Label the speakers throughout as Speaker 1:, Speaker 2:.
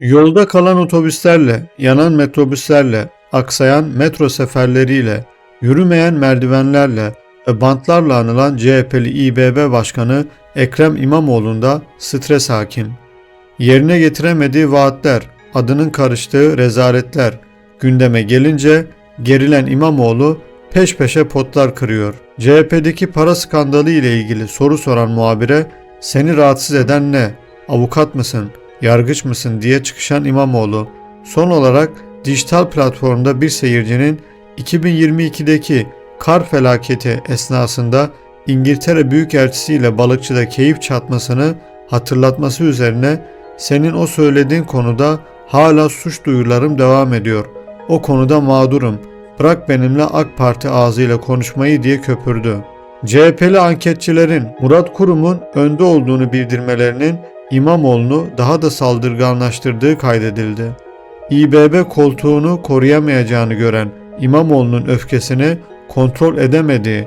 Speaker 1: Yolda kalan otobüslerle, yanan metrobüslerle, aksayan metro seferleriyle, yürümeyen merdivenlerle ve bantlarla anılan CHP'li İBB Başkanı Ekrem İmamoğlu'nda stres hakim. Yerine getiremediği vaatler, adının karıştığı rezaletler gündeme gelince gerilen İmamoğlu peş peşe potlar kırıyor. CHP'deki para skandalı ile ilgili soru soran muhabire seni rahatsız eden ne? Avukat mısın? Yargıç mısın diye çıkışan İmamoğlu. Son olarak dijital platformda bir seyircinin 2022'deki kar felaketi esnasında İngiltere Büyükelçisi ile balıkçıda keyif çatmasını hatırlatması üzerine senin o söylediğin konuda hala suç duyularım devam ediyor. O konuda mağdurum. Bırak benimle AK Parti ağzıyla konuşmayı diye köpürdü. CHP'li anketçilerin Murat Kurum'un önde olduğunu bildirmelerinin İmamoğlu'nu daha da saldırganlaştırdığı kaydedildi. İBB koltuğunu koruyamayacağını gören İmamoğlu'nun öfkesini kontrol edemediği,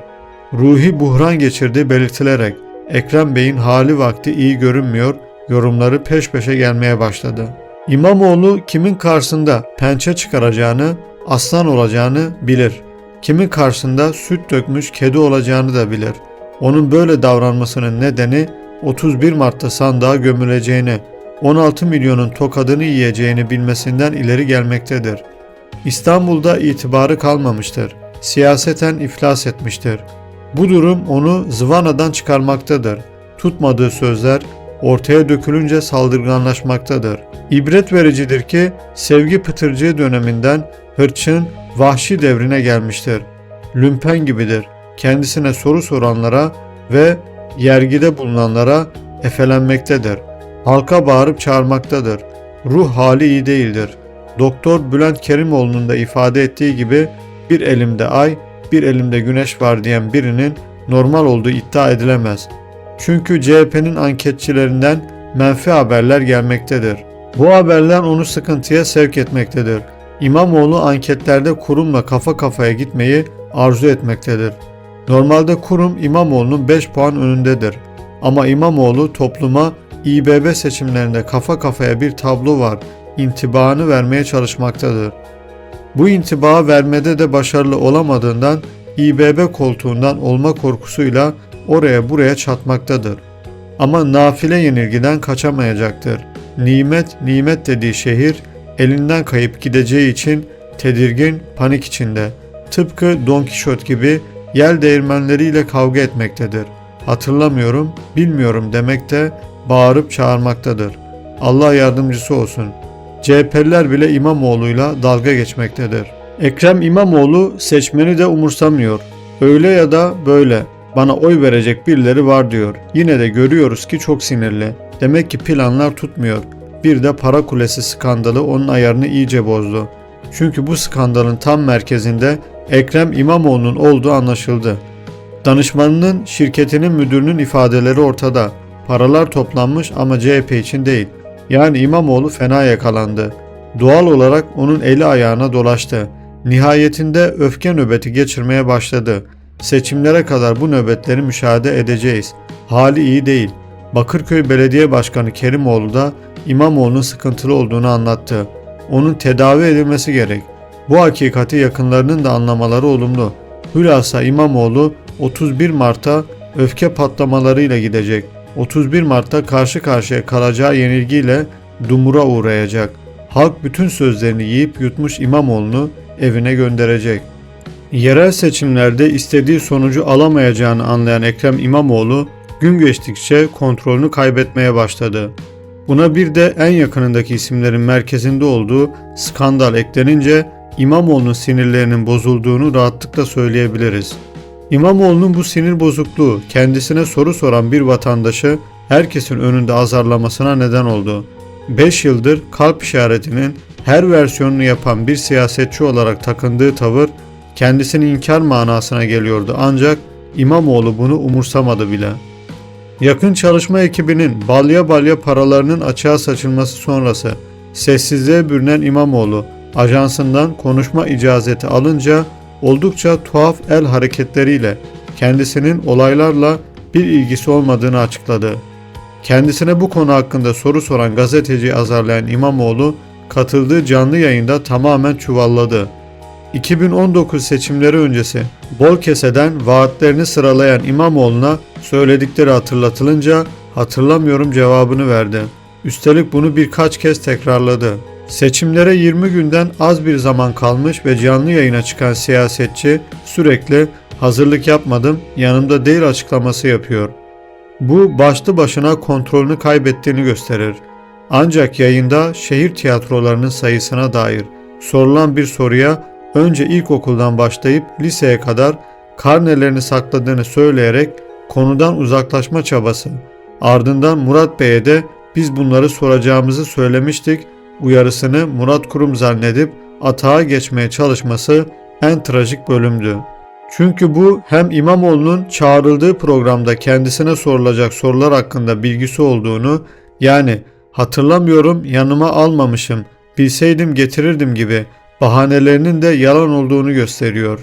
Speaker 1: ruhi buhran geçirdiği belirtilerek Ekrem Bey'in hali vakti iyi görünmüyor, yorumları peş peşe gelmeye başladı. İmamoğlu kimin karşısında pençe çıkaracağını, aslan olacağını bilir. Kimin karşısında süt dökmüş kedi olacağını da bilir. Onun böyle davranmasının nedeni 31 Mart'ta sandığa gömüleceğini, 16 milyonun tokadını yiyeceğini bilmesinden ileri gelmektedir. İstanbul'da itibarı kalmamıştır. Siyaseten iflas etmiştir. Bu durum onu zıvanadan çıkarmaktadır. Tutmadığı sözler ortaya dökülünce saldırganlaşmaktadır. İbret vericidir ki sevgi pıtırcığı döneminden hırçın, vahşi devrine gelmiştir. Lümpen gibidir. Kendisine soru soranlara ve yergide bulunanlara efelenmektedir. Halka bağırıp çağırmaktadır. Ruh hali iyi değildir. Doktor Bülent Kerimoğlu'nun da ifade ettiği gibi bir elimde ay, bir elimde güneş var diyen birinin normal olduğu iddia edilemez. Çünkü CHP'nin anketçilerinden menfi haberler gelmektedir. Bu haberler onu sıkıntıya sevk etmektedir. İmamoğlu anketlerde kurumla kafa kafaya gitmeyi arzu etmektedir. Normalde kurum İmamoğlu'nun 5 puan önündedir. Ama İmamoğlu topluma İBB seçimlerinde kafa kafaya bir tablo var intibaını vermeye çalışmaktadır. Bu intibağı vermede de başarılı olamadığından İBB koltuğundan olma korkusuyla oraya buraya çatmaktadır. Ama nafile yenilgiden kaçamayacaktır. Nimet, nimet dediği şehir elinden kayıp gideceği için tedirgin, panik içinde. Tıpkı Don Kişot gibi yel değirmenleriyle kavga etmektedir. Hatırlamıyorum, bilmiyorum demekte, bağırıp çağırmaktadır. Allah yardımcısı olsun. CHP'liler bile İmamoğlu'yla dalga geçmektedir. Ekrem İmamoğlu seçmeni de umursamıyor. Öyle ya da böyle bana oy verecek birileri var diyor. Yine de görüyoruz ki çok sinirli. Demek ki planlar tutmuyor. Bir de para kulesi skandalı onun ayarını iyice bozdu. Çünkü bu skandalın tam merkezinde Ekrem İmamoğlu'nun olduğu anlaşıldı. Danışmanının şirketinin müdürünün ifadeleri ortada. Paralar toplanmış ama CHP için değil. Yani İmamoğlu fena yakalandı. Doğal olarak onun eli ayağına dolaştı. Nihayetinde öfke nöbeti geçirmeye başladı. Seçimlere kadar bu nöbetleri müşahede edeceğiz. Hali iyi değil. Bakırköy Belediye Başkanı Kerimoğlu da İmamoğlu'nun sıkıntılı olduğunu anlattı. Onun tedavi edilmesi gerek. Bu hakikati yakınlarının da anlamaları olumlu. Hülasa İmamoğlu 31 Mart'a öfke patlamalarıyla gidecek. 31 Mart'ta karşı karşıya kalacağı yenilgiyle dumura uğrayacak. Halk bütün sözlerini yiyip yutmuş İmamoğlu'nu evine gönderecek. Yerel seçimlerde istediği sonucu alamayacağını anlayan Ekrem İmamoğlu gün geçtikçe kontrolünü kaybetmeye başladı. Buna bir de en yakınındaki isimlerin merkezinde olduğu skandal eklenince İmamoğlu'nun sinirlerinin bozulduğunu rahatlıkla söyleyebiliriz. İmamoğlu'nun bu sinir bozukluğu kendisine soru soran bir vatandaşı herkesin önünde azarlamasına neden oldu. 5 yıldır kalp işaretinin her versiyonunu yapan bir siyasetçi olarak takındığı tavır kendisini inkar manasına geliyordu ancak İmamoğlu bunu umursamadı bile. Yakın çalışma ekibinin balya balya paralarının açığa saçılması sonrası sessizliğe bürünen İmamoğlu ajansından konuşma icazeti alınca oldukça tuhaf el hareketleriyle kendisinin olaylarla bir ilgisi olmadığını açıkladı. Kendisine bu konu hakkında soru soran gazeteciyi azarlayan İmamoğlu katıldığı canlı yayında tamamen çuvalladı. 2019 seçimleri öncesi bol keseden vaatlerini sıralayan İmamoğlu'na söyledikleri hatırlatılınca hatırlamıyorum cevabını verdi. Üstelik bunu birkaç kez tekrarladı. Seçimlere 20 günden az bir zaman kalmış ve canlı yayına çıkan siyasetçi sürekli hazırlık yapmadım yanımda değil açıklaması yapıyor. Bu başlı başına kontrolünü kaybettiğini gösterir. Ancak yayında şehir tiyatrolarının sayısına dair sorulan bir soruya önce ilkokuldan başlayıp liseye kadar karnelerini sakladığını söyleyerek konudan uzaklaşma çabası. Ardından Murat Bey'e de biz bunları soracağımızı söylemiştik uyarısını Murat Kurum zannedip atağa geçmeye çalışması en trajik bölümdü. Çünkü bu hem İmamoğlu'nun çağrıldığı programda kendisine sorulacak sorular hakkında bilgisi olduğunu yani hatırlamıyorum yanıma almamışım bilseydim getirirdim gibi bahanelerinin de yalan olduğunu gösteriyor.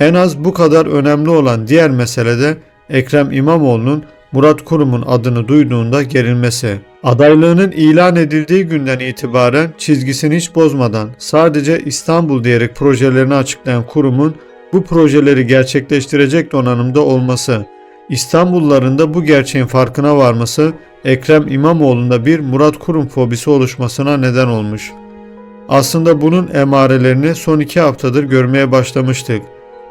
Speaker 1: En az bu kadar önemli olan diğer mesele de Ekrem İmamoğlu'nun Murat Kurum'un adını duyduğunda gerilmesi. Adaylığının ilan edildiği günden itibaren çizgisini hiç bozmadan sadece İstanbul diyerek projelerini açıklayan kurumun bu projeleri gerçekleştirecek donanımda olması, İstanbulluların da bu gerçeğin farkına varması Ekrem İmamoğlu'nda bir Murat Kurum fobisi oluşmasına neden olmuş. Aslında bunun emarelerini son iki haftadır görmeye başlamıştık.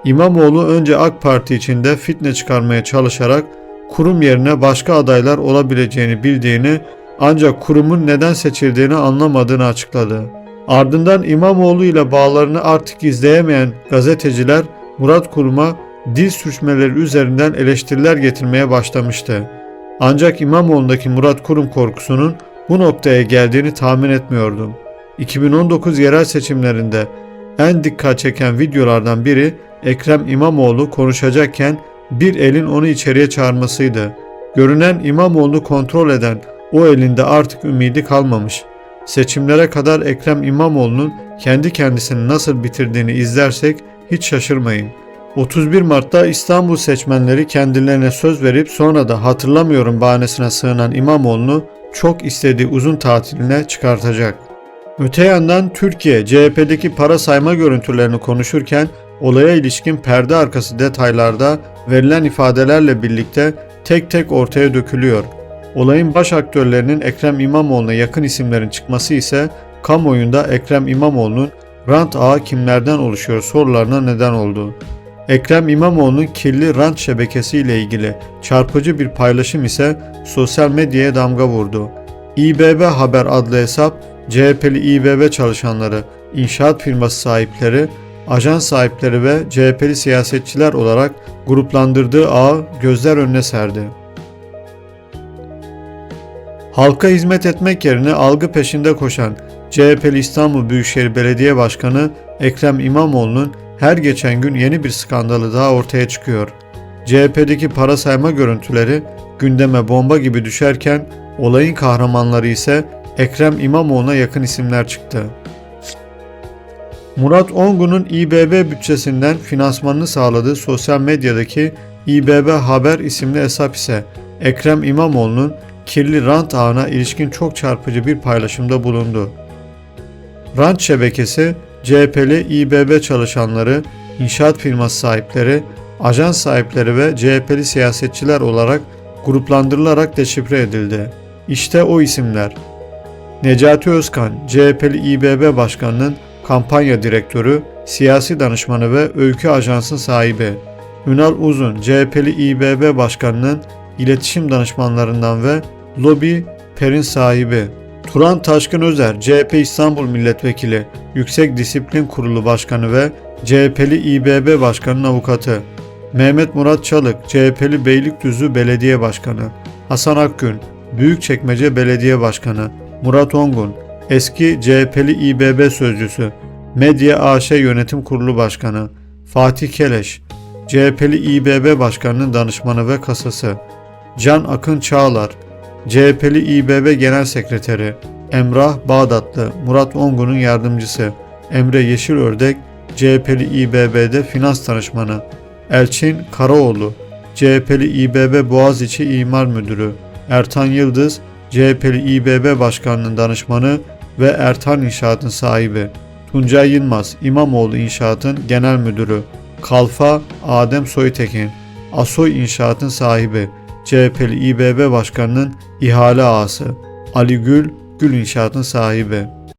Speaker 1: İmamoğlu önce AK Parti içinde fitne çıkarmaya çalışarak kurum yerine başka adaylar olabileceğini bildiğini ancak kurumun neden seçildiğini anlamadığını açıkladı. Ardından İmamoğlu ile bağlarını artık izleyemeyen gazeteciler Murat Kurum'a dil sürçmeleri üzerinden eleştiriler getirmeye başlamıştı. Ancak İmamoğlu'ndaki Murat Kurum korkusunun bu noktaya geldiğini tahmin etmiyordum. 2019 yerel seçimlerinde en dikkat çeken videolardan biri Ekrem İmamoğlu konuşacakken bir elin onu içeriye çağırmasıydı. Görünen İmamoğlu kontrol eden o elinde artık ümidi kalmamış. Seçimlere kadar Ekrem İmamoğlu'nun kendi kendisini nasıl bitirdiğini izlersek hiç şaşırmayın. 31 Mart'ta İstanbul seçmenleri kendilerine söz verip sonra da hatırlamıyorum bahanesine sığınan İmamoğlu'nu çok istediği uzun tatiline çıkartacak. Öte yandan Türkiye CHP'deki para sayma görüntülerini konuşurken olaya ilişkin perde arkası detaylarda verilen ifadelerle birlikte tek tek ortaya dökülüyor. Olayın baş aktörlerinin Ekrem İmamoğlu'na yakın isimlerin çıkması ise kamuoyunda Ekrem İmamoğlu'nun rant ağı kimlerden oluşuyor sorularına neden oldu. Ekrem İmamoğlu'nun kirli rant şebekesi ile ilgili çarpıcı bir paylaşım ise sosyal medyaya damga vurdu. İBB Haber adlı hesap CHP'li İBB çalışanları, inşaat firması sahipleri, ajan sahipleri ve CHP'li siyasetçiler olarak gruplandırdığı ağı gözler önüne serdi. Halka hizmet etmek yerine algı peşinde koşan CHP'li İstanbul Büyükşehir Belediye Başkanı Ekrem İmamoğlu'nun her geçen gün yeni bir skandalı daha ortaya çıkıyor. CHP'deki para sayma görüntüleri gündeme bomba gibi düşerken olayın kahramanları ise Ekrem İmamoğlu'na yakın isimler çıktı. Murat Ongun'un İBB bütçesinden finansmanını sağladığı sosyal medyadaki İBB Haber isimli hesap ise Ekrem İmamoğlu'nun kirli rant ağına ilişkin çok çarpıcı bir paylaşımda bulundu. Rant şebekesi CHP'li İBB çalışanları, inşaat firması sahipleri, ajans sahipleri ve CHP'li siyasetçiler olarak gruplandırılarak deşifre edildi. İşte o isimler. Necati Özkan, CHP'li İBB Başkanı'nın kampanya direktörü, siyasi danışmanı ve öykü ajansın sahibi. Ünal Uzun, CHP'li İBB Başkanı'nın iletişim danışmanlarından ve Lobi Per'in sahibi. Turan Taşkın Özer, CHP İstanbul Milletvekili, Yüksek Disiplin Kurulu Başkanı ve CHP'li İBB Başkanı'nın avukatı. Mehmet Murat Çalık, CHP'li Beylikdüzü Belediye Başkanı. Hasan Akgün, Büyükçekmece Belediye Başkanı. Murat Ongun, eski CHP'li İBB Sözcüsü. Medya AŞ Yönetim Kurulu Başkanı. Fatih Keleş, CHP'li İBB Başkanı'nın danışmanı ve kasası. Can Akın Çağlar, CHP'li İBB Genel Sekreteri, Emrah Bağdatlı, Murat Ongun'un yardımcısı, Emre Yeşilördek, CHP'li İBB'de finans danışmanı, Elçin Karaoğlu, CHP'li İBB Boğaziçi İmar Müdürü, Ertan Yıldız, CHP'li İBB Başkanı'nın danışmanı ve Ertan İnşaat'ın sahibi, Tuncay Yılmaz, İmamoğlu İnşaat'ın genel müdürü, Kalfa Adem Soytekin, Asoy İnşaat'ın sahibi, CHP'li İBB Başkanı'nın ihale ağası Ali Gül, Gül İnşaat'ın sahibi.